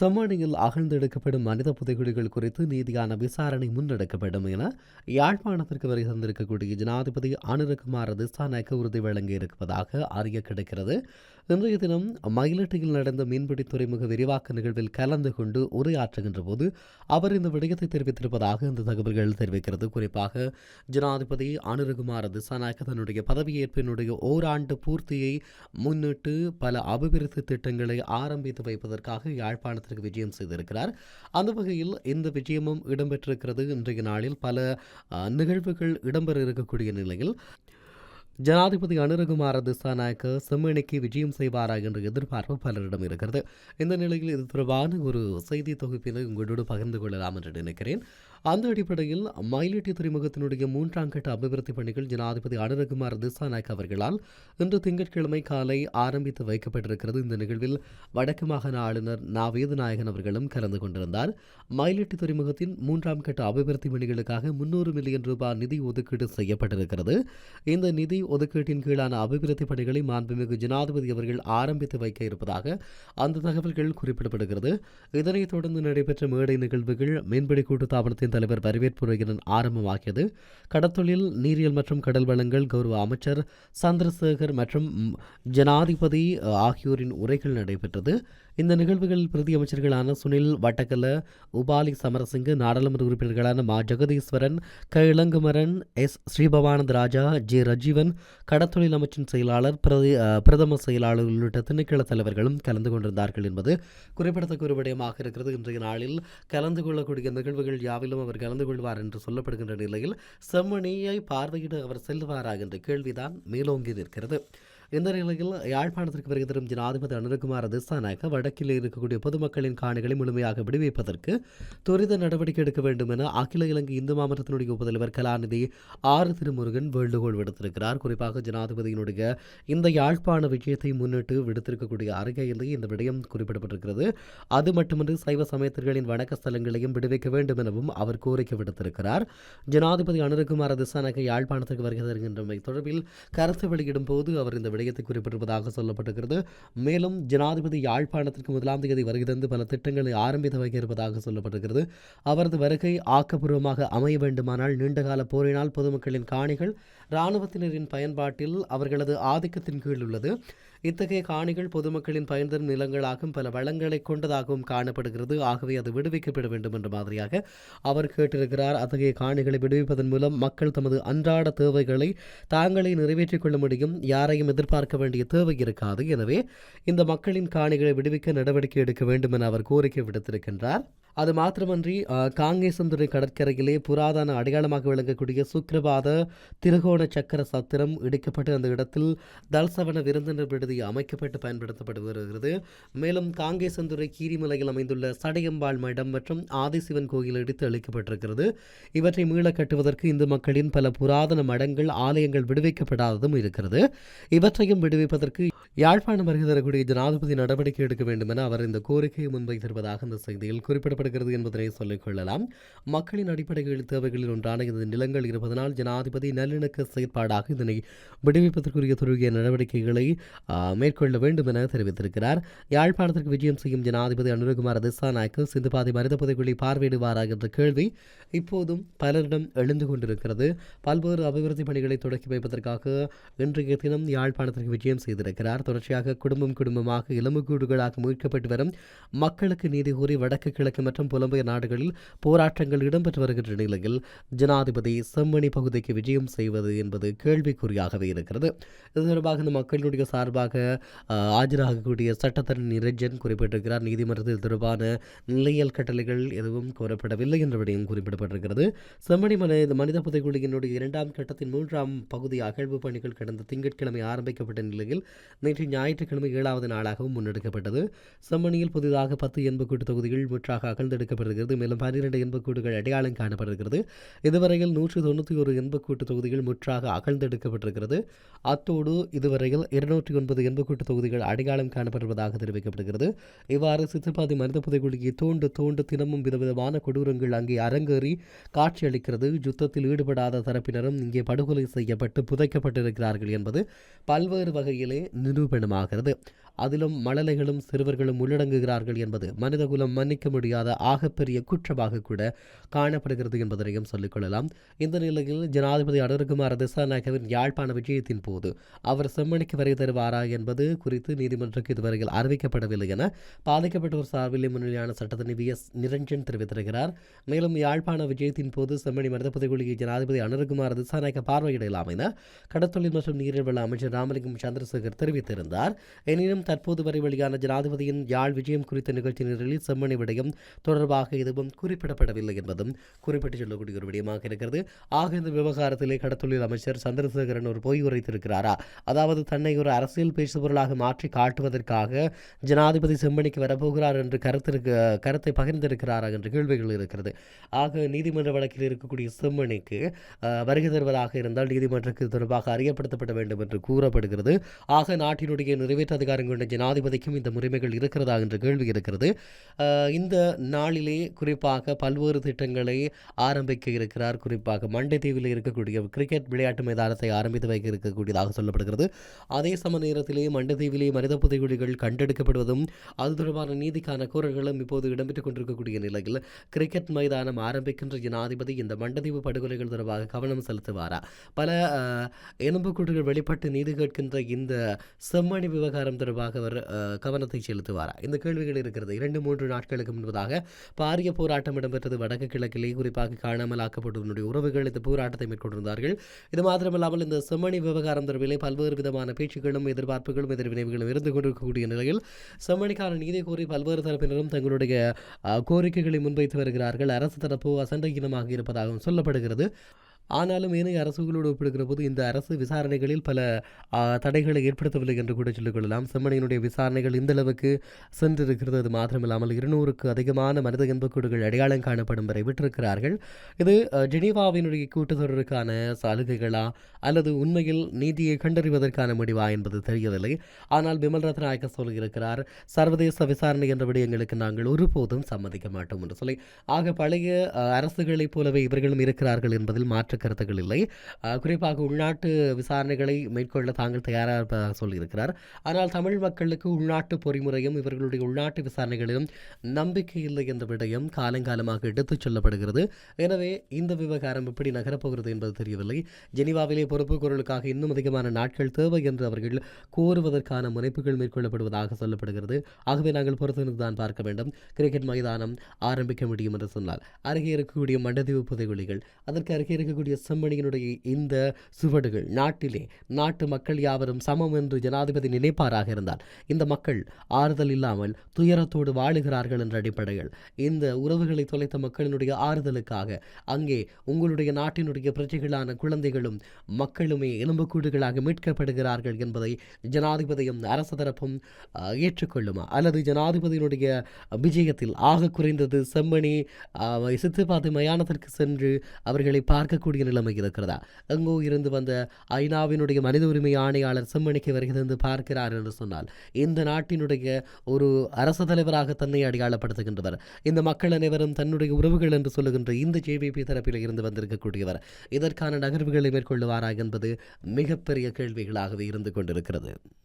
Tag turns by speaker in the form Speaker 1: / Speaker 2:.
Speaker 1: செம்மணியில் அகழ்ந்தெடுக்கப்படும் மனித புதைகுழிகள் குறித்து நீதியான விசாரணை முன்னெடுக்கப்படும் என யாழ்ப்பாணத்திற்கு வரை தந்திருக்கக்கூடிய ஜனாதிபதி அனுரகுமார திசாநாயக்க உறுதி வழங்கியிருப்பதாக அறிய கிடைக்கிறது இன்றைய தினம் மயிலட்டியில் நடந்த மீன்பிடி துறைமுக விரிவாக்க நிகழ்வில் கலந்து கொண்டு உரையாற்றுகின்ற போது அவர் இந்த விடயத்தை தெரிவித்திருப்பதாக இந்த தகவல்கள் தெரிவிக்கிறது குறிப்பாக ஜனாதிபதி அனுரகுமார திசாநாயக்க தன்னுடைய பதவியேற்பினுடைய ஓராண்டு பூர்த்தியை முன்னிட்டு பல அபிவிருத்தி திட்டங்களை ஆரம்பித்து வைப்பதற்காக யாழ்ப்பாணத்தில் மாநிலத்திற்கு விஜயம் செய்திருக்கிறார் அந்த வகையில் இந்த விஜயமும் இடம்பெற்றிருக்கிறது இன்றைய நாளில் பல நிகழ்வுகள் இடம்பெற இருக்கக்கூடிய நிலையில் ஜனாதிபதி அனுரகுமார திசாநாயக்க செம்மணிக்கு விஜயம் செய்வாரா என்ற எதிர்பார்ப்பு பலரிடம் இருக்கிறது இந்த நிலையில் இது தொடர்பான ஒரு செய்தி தொகுப்பினை உங்களோடு பகிர்ந்து கொள்ளலாம் என்று நினைக்கிறேன் அந்த அடிப்படையில் மயிலிட்டி துறைமுகத்தினுடைய மூன்றாம் கட்ட அபிவிருத்தி பணிகள் ஜனாதிபதி அனுரகுமார் திசாநாயக் அவர்களால் இன்று திங்கட்கிழமை காலை ஆரம்பித்து வைக்கப்பட்டிருக்கிறது இந்த நிகழ்வில் வடக்கு மாகாண ஆளுநர் நா வேதுநாயகன் அவர்களும் கலந்து கொண்டிருந்தார் மயிலிட்டி துறைமுகத்தின் மூன்றாம் கட்ட அபிவிருத்தி பணிகளுக்காக முன்னூறு மில்லியன் ரூபாய் நிதி ஒதுக்கீடு செய்யப்பட்டிருக்கிறது இந்த நிதி ஒதுக்கீட்டின் கீழான அபிவிருத்தி பணிகளை மாண்புமிகு ஜனாதிபதி அவர்கள் ஆரம்பித்து வைக்க இருப்பதாக அந்த தகவல்கள் குறிப்பிடப்படுகிறது இதனைத் தொடர்ந்து நடைபெற்ற மேடை நிகழ்வுகள் மீன்பிடி கூட்டுத்தாபனத்தின் தலைவர் உரையுடன் ஆரம்பமாகியது கடத்தொழில் நீரியல் மற்றும் கடல் வளங்கள் கௌரவ அமைச்சர் சந்திரசேகர் மற்றும் ஜனாதிபதி ஆகியோரின் உரைகள் நடைபெற்றது இந்த நிகழ்வுகளில் பிரதி அமைச்சர்களான சுனில் வட்டக்கல உபாலி சமரசிங்க நாடாளுமன்ற உறுப்பினர்களான மா ஜெகதீஸ்வரன் க இளங்குமரன் எஸ் ஸ்ரீபவானந்த ராஜா ஜி ரஜீவன் கடத்தொழில் அமைச்சின் செயலாளர் பிரதி பிரதம செயலாளர் உள்ளிட்ட திணைக்கள தலைவர்களும் கலந்து கொண்டிருந்தார்கள் என்பது குறிப்பிடத்தக்க ஒரு விடயமாக இருக்கிறது இன்றைய நாளில் கலந்து கொள்ளக்கூடிய நிகழ்வுகள் யாவிலும் விழாவிலும் அவர் கலந்து கொள்வார் என்று சொல்லப்படுகின்ற நிலையில் செம்மணியை பார்வையிட அவர் செல்வாரா என்ற கேள்விதான் மேலோங்கி நிற்கிறது இந்த நிலையில் யாழ்ப்பாணத்திற்கு பிறகு திரும்ப ஜனாதிபதி அனுரகுமார் திசாநாயக வடக்கில் இருக்கக்கூடிய பொதுமக்களின் காணிகளை முழுமையாக விடுவிப்பதற்கு துரித நடவடிக்கை எடுக்க வேண்டும் என அகில இலங்கை இந்து மாமன்றத்தினுடைய உபதலைவர் கலாநிதி ஆறு திருமுருகன் வேண்டுகோள் விடுத்திருக்கிறார் குறிப்பாக ஜனாதிபதியினுடைய இந்த யாழ்ப்பாண விஜயத்தை முன்னிட்டு விடுத்திருக்கக்கூடிய அறிக்கையிலேயே இந்த விடயம் குறிப்பிடப்பட்டிருக்கிறது அது மட்டுமின்றி சைவ சமயத்தர்களின் வணக்க ஸ்தலங்களையும் விடுவிக்க வேண்டும் எனவும் அவர் கோரிக்கை விடுத்திருக்கிறார் ஜனாதிபதி அனுரகுமார் திசாநாயக யாழ்ப்பாணத்திற்கு வருகிறார் என்ற தொடர்பில் கருத்து வெளியிடும் போது அவர் இந்த விடயத்தை குறிப்பிட்டிருப்பதாக சொல்லப்பட்டிருக்கிறது மேலும் ஜனாதிபதி யாழ்ப்பாணத்திற்கு முதலாம் தேதி வருகை தந்து பல திட்டங்களை ஆரம்பித்து வைக்க இருப்பதாக சொல்லப்பட்டிருக்கிறது அவரது வருகை ஆக்கப்பூர்வமாக அமைய வேண்டுமானால் நீண்டகால போரினால் பொதுமக்களின் காணிகள் இராணுவத்தினரின் பயன்பாட்டில் அவர்களது ஆதிக்கத்தின் கீழ் உள்ளது இத்தகைய காணிகள் பொதுமக்களின் பயன்தரும் நிலங்களாகவும் பல வளங்களை கொண்டதாகவும் காணப்படுகிறது ஆகவே அது விடுவிக்கப்பட வேண்டும் என்ற மாதிரியாக அவர் கேட்டிருக்கிறார் அத்தகைய காணிகளை விடுவிப்பதன் மூலம் மக்கள் தமது அன்றாட தேவைகளை தாங்களே நிறைவேற்றிக் கொள்ள முடியும் யாரையும் எதிர்பார்க்க வேண்டிய தேவை இருக்காது எனவே இந்த மக்களின் காணிகளை விடுவிக்க நடவடிக்கை எடுக்க வேண்டும் என அவர் கோரிக்கை விடுத்திருக்கின்றார் அது மாத்திரமன்றி காங்கேசந்துறை கடற்கரையிலே புராதன அடையாளமாக விளங்கக்கூடிய சுக்கிரபாத திருகோண சக்கர சத்திரம் இடிக்கப்பட்டு அந்த இடத்தில் தல்சவன விருந்தினர் விடுதி அமைக்கப்பட்டு பயன்படுத்தப்பட்டு வருகிறது மேலும் காங்கேசந்துறை கீரிமலையில் அமைந்துள்ள சடையம்பாள் மடம் மற்றும் ஆதிசிவன் கோயில் இடித்து அளிக்கப்பட்டிருக்கிறது இவற்றை மீள கட்டுவதற்கு இந்து மக்களின் பல புராதன மடங்கள் ஆலயங்கள் விடுவிக்கப்படாததும் இருக்கிறது இவற்றையும் விடுவிப்பதற்கு யாழ்ப்பாணம் வருகை தரக்கூடிய ஜனாதிபதி நடவடிக்கை எடுக்க வேண்டும் என அவர் இந்த கோரிக்கையை முன்வைத்திருப்பதாக அந்த செய்தியில் குறிப்பிட காணப்படுகிறது என்பதனை சொல்லிக்கொள்ளலாம் மக்களின் அடிப்படையில் தேவைகளில் ஒன்றான இந்த நிலங்கள் இருப்பதனால் ஜனாதிபதி நல்லிணக்க செயற்பாடாக இதனை விடுவிப்பதற்குரிய துருகிய நடவடிக்கைகளை மேற்கொள்ள வேண்டும் என தெரிவித்திருக்கிறார் யாழ்ப்பாணத்திற்கு விஜயம் செய்யும் ஜனாதிபதி அனுரகுமார் திசாநாயக்கு சிந்துபாதி மருத பகுதிகளை பார்வையிடுவாரா என்ற கேள்வி இப்போதும் பலரிடம் எழுந்து கொண்டிருக்கிறது பல்வேறு அபிவிருத்தி பணிகளை தொடக்கி வைப்பதற்காக இன்றைய தினம் யாழ்ப்பாணத்திற்கு விஜயம் செய்திருக்கிறார் தொடர்ச்சியாக குடும்பம் குடும்பமாக இளமுகூடுகளாக மீட்கப்பட்டு வரும் மக்களுக்கு நீதி கூறி வடக்கு கிழக்கு மற்றும் புலம்பெயர் நாடுகளில் போராட்டங்கள் இடம்பெற்று வருகின்ற நிலையில் ஜனாதிபதி செம்மணி பகுதிக்கு விஜயம் செய்வது என்பது கேள்விக்குறியாகவே இருக்கிறது இது தொடர்பாக இந்த மக்களினுடைய சார்பாக ஆஜராகக்கூடிய சட்டத்தரணி நிரஞ்சன் குறிப்பிட்டிருக்கிறார் நீதிமன்றத்தில் தொடர்பான நிலையல் கட்டளைகள் எதுவும் கோரப்படவில்லை என்றபடியும் குறிப்பிடப்பட்டிருக்கிறது செம்மணி மனித மனித புதைக்குழுவினுடைய இரண்டாம் கட்டத்தின் மூன்றாம் பகுதி அகழ்வு பணிகள் கடந்த திங்கட்கிழமை ஆரம்பிக்கப்பட்ட நிலையில் நேற்று ஞாயிற்றுக்கிழமை ஏழாவது நாளாகவும் முன்னெடுக்கப்பட்டது செம்மணியில் புதிதாக பத்து எண்பு கூட்டு தொகுதிகள் முற்றாக பகிர்ந்தெடுக்கப்படுகிறது மேலும் பன்னிரண்டு இன்பக்கூடுகள் அடையாளம் காணப்படுகிறது இதுவரையில் நூற்றி தொண்ணூற்றி ஒரு இன்பக்கூட்டு தொகுதிகள் முற்றாக அகழ்ந்தெடுக்கப்பட்டிருக்கிறது அத்தோடு இதுவரையில் இருநூற்றி ஒன்பது இன்பக்கூட்டு தொகுதிகள் அடையாளம் காணப்படுவதாக தெரிவிக்கப்படுகிறது இவ்வாறு சித்துப்பாதி மனித புதைகுழியை தோண்டு தோண்டு தினமும் விதவிதமான கொடூரங்கள் அங்கே அரங்கேறி காட்சியளிக்கிறது யுத்தத்தில் ஈடுபடாத தரப்பினரும் இங்கே படுகொலை செய்யப்பட்டு புதைக்கப்பட்டிருக்கிறார்கள் என்பது பல்வேறு வகையிலே நிரூபணமாகிறது அதிலும் மழலைகளும் சிறுவர்களும் உள்ளடங்குகிறார்கள் என்பது மனிதகுலம் மன்னிக்க முடியாத ஆகப்பெரிய குற்றமாக கூட காணப்படுகிறது என்பதனையும் சொல்லிக்கொள்ளலாம் இந்த நிலையில் ஜனாதிபதி அடர்குமார் திசாநாயகவின் யாழ்ப்பாண விஜயத்தின் போது அவர் செம்மணிக்கு வரை தருவாரா என்பது குறித்து நீதிமன்றக்கு இதுவரையில் அறிவிக்கப்படவில்லை என பாதிக்கப்பட்டோர் சார்பில் முன்னிலையான சட்டத்தின் வி எஸ் நிரஞ்சன் தெரிவித்திருக்கிறார் மேலும் யாழ்ப்பாண விஜயத்தின் போது செம்மணி மனித புதைகுழியை ஜனாதிபதி அனர்குமார் திசாநாயக பார்வையிடலாம் என கடற்தொழில் மற்றும் நீரில் அமைச்சர் ராமலிங்கம் சந்திரசேகர் தெரிவித்திருந்தார் எனினும் மேலும் தற்போது வரை வெளியான ஜனாதிபதியின் யாழ் விஜயம் குறித்த நிகழ்ச்சி ரிலீஸ் செம்மணி விடயம் தொடர்பாக எதுவும் குறிப்பிடப்படவில்லை என்பதும் குறிப்பிட்டு சொல்லக்கூடிய ஒரு விடயமாக இருக்கிறது ஆக இந்த விவகாரத்திலே கடத்தொழில் அமைச்சர் சந்திரசேகரன் ஒரு பொய் உரைத்திருக்கிறாரா அதாவது தன்னை ஒரு அரசியல் பேசுபொருளாக மாற்றி காட்டுவதற்காக ஜனாதிபதி செம்மணிக்கு வரப்போகிறார் என்று கருத்திருக்க கருத்தை பகிர்ந்திருக்கிறாரா என்ற கேள்விகள் இருக்கிறது ஆக நீதிமன்ற வழக்கில் இருக்கக்கூடிய செம்மணிக்கு வருகை தருவதாக இருந்தால் நீதிமன்றத்தில் தொடர்பாக அறியப்படுத்தப்பட வேண்டும் என்று கூறப்படுகிறது ஆக நாட்டினுடைய நிறைவேற்று அதிகாரங்கள் கொண்ட ஜனாதிபதிக்கும் இந்த முறைமைகள் இருக்கிறதா என்ற கேள்வி இருக்கிறது இந்த நாளிலே குறிப்பாக பல்வேறு திட்டங்களை ஆரம்பிக்க இருக்கிறார் குறிப்பாக மண்டை தீவில் இருக்கக்கூடிய கிரிக்கெட் விளையாட்டு மைதானத்தை ஆரம்பித்து வைக்க இருக்கக்கூடியதாக சொல்லப்படுகிறது அதே சம நேரத்திலே மண்டை தீவிலே மனித புதைகுழிகள் கண்டெடுக்கப்படுவதும் அது தொடர்பான நீதிக்கான கூறல்களும் இப்போது இடம்பெற்றுக் கொண்டிருக்கக்கூடிய நிலையில் கிரிக்கெட் மைதானம் ஆரம்பிக்கின்ற ஜனாதிபதி இந்த மண்டதீவு படுகொலைகள் தொடர்பாக கவனம் செலுத்துவாரா பல கூட்டுகள் வெளிப்பட்டு நீதி கேட்கின்ற இந்த செம்மணி விவகாரம் தொடர்பாக தொடர்பாக அவர் கவனத்தை செலுத்துவாரா இந்த கேள்விகள் இருக்கிறது இரண்டு மூன்று நாட்களுக்கு முன்பதாக பாரிய போராட்டம் இடம்பெற்றது வடக்கு கிழக்கிலே குறிப்பாக காணாமல் ஆக்கப்பட்டவனுடைய உறவுகள் இந்த போராட்டத்தை மேற்கொண்டிருந்தார்கள் இது மாத்திரமல்லாமல் இந்த செம்மணி விவகாரம் தொடர்பிலே பல்வேறு விதமான பேச்சுக்களும் எதிர்பார்ப்புகளும் எதிர்வினைகளும் இருந்து கொண்டிருக்கக்கூடிய நிலையில் செம்மணிக்கான நீதி கோரி பல்வேறு தரப்பினரும் தங்களுடைய கோரிக்கைகளை முன்வைத்து வருகிறார்கள் அரசு தரப்பு அசண்டையினமாக இருப்பதாகவும் சொல்லப்படுகிறது ஆனாலும் ஏனைய அரசுகளோடு ஒப்பிடுகிற போது இந்த அரசு விசாரணைகளில் பல தடைகளை ஏற்படுத்தவில்லை என்று கூட சொல்லிக்கொள்ளலாம் செம்மணியினுடைய விசாரணைகள் இந்த அளவுக்கு சென்றிருக்கிறது அது மாத்திரமில்லாமல் இருநூறுக்கு அதிகமான மனித இன்பக்கூடுகள் அடையாளம் காணப்படும் வரை விட்டிருக்கிறார்கள் இது ஜெனீவாவினுடைய கூட்டத்தொடருக்கான சலுகைகளா அல்லது உண்மையில் நீதியை கண்டறிவதற்கான முடிவா என்பது தெரியவில்லை ஆனால் பிமல் ரத்நாயக்க சொல்லியிருக்கிறார் சர்வதேச விசாரணை என்ற எங்களுக்கு நாங்கள் ஒருபோதும் சம்மதிக்க மாட்டோம் என்று சொல்லி ஆக பழைய அரசுகளைப் போலவே இவர்களும் இருக்கிறார்கள் என்பதில் மாற்று கருத்துக்கள் இல்லை குறிப்பாக உள்நாட்டு விசாரணைகளை மேற்கொள்ள தாங்கள் தயாராக இருப்பதாக சொல்லியிருக்கிறார் ஆனால் தமிழ் மக்களுக்கு உள்நாட்டு பொறிமுறையும் இவர்களுடைய உள்நாட்டு விசாரணைகளிலும் நம்பிக்கை இல்லை என்ற விடயம் காலங்காலமாக எடுத்துச் சொல்லப்படுகிறது எனவே இந்த விவகாரம் எப்படி நகரப்போகிறது என்பது தெரியவில்லை ஜெனிவாவிலே பொறுப்பு குரலுக்காக இன்னும் அதிகமான நாட்கள் தேவை என்று அவர்கள் கோருவதற்கான முனைப்புகள் மேற்கொள்ளப்படுவதாக சொல்லப்படுகிறது ஆகவே நாங்கள் பொறுத்திருந்து தான் பார்க்க வேண்டும் கிரிக்கெட் மைதானம் ஆரம்பிக்க முடியும் என்று சொன்னால் அருகே இருக்கக்கூடிய மண்டதீவு புதைகுழிகள் அதற்கு அருகே இருக்கக்கூடிய பாண்டிய செம்மணியினுடைய இந்த சுவடுகள் நாட்டிலே நாட்டு மக்கள் யாவரும் சமம் என்று ஜனாதிபதி நினைப்பாராக இருந்தால் இந்த மக்கள் ஆறுதல் இல்லாமல் துயரத்தோடு வாழுகிறார்கள் என்ற அடிப்படையில் இந்த உறவுகளை தொலைத்த மக்களினுடைய ஆறுதலுக்காக அங்கே உங்களுடைய நாட்டினுடைய பிரஜைகளான குழந்தைகளும் மக்களுமே எலும்புக்கூடுகளாக மீட்கப்படுகிறார்கள் என்பதை ஜனாதிபதியும் அரசு தரப்பும் ஏற்றுக்கொள்ளுமா அல்லது ஜனாதிபதியினுடைய விஜயத்தில் ஆக குறைந்தது செம்மணி சித்துப்பாத்து மயானத்திற்கு சென்று அவர்களை பார்க்கக்கூடிய கேள்வி நிலைமை இருக்கிறதா எங்கோ இருந்து வந்த ஐநாவினுடைய மனித உரிமை ஆணையாளர் செம்மணிக்கு வருகிறது என்று பார்க்கிறார் என்று சொன்னால் இந்த நாட்டினுடைய ஒரு அரசு தலைவராக தன்னை அடையாளப்படுத்துகின்றவர் இந்த மக்கள் அனைவரும் தன்னுடைய உறவுகள் என்று சொல்லுகின்ற இந்த ஜேபிபி தரப்பில் இருந்து வந்திருக்கக்கூடியவர் இதற்கான நகர்வுகளை மேற்கொள்ளுவாரா என்பது மிகப்பெரிய கேள்விகளாகவே இருந்து கொண்டிருக்கிறது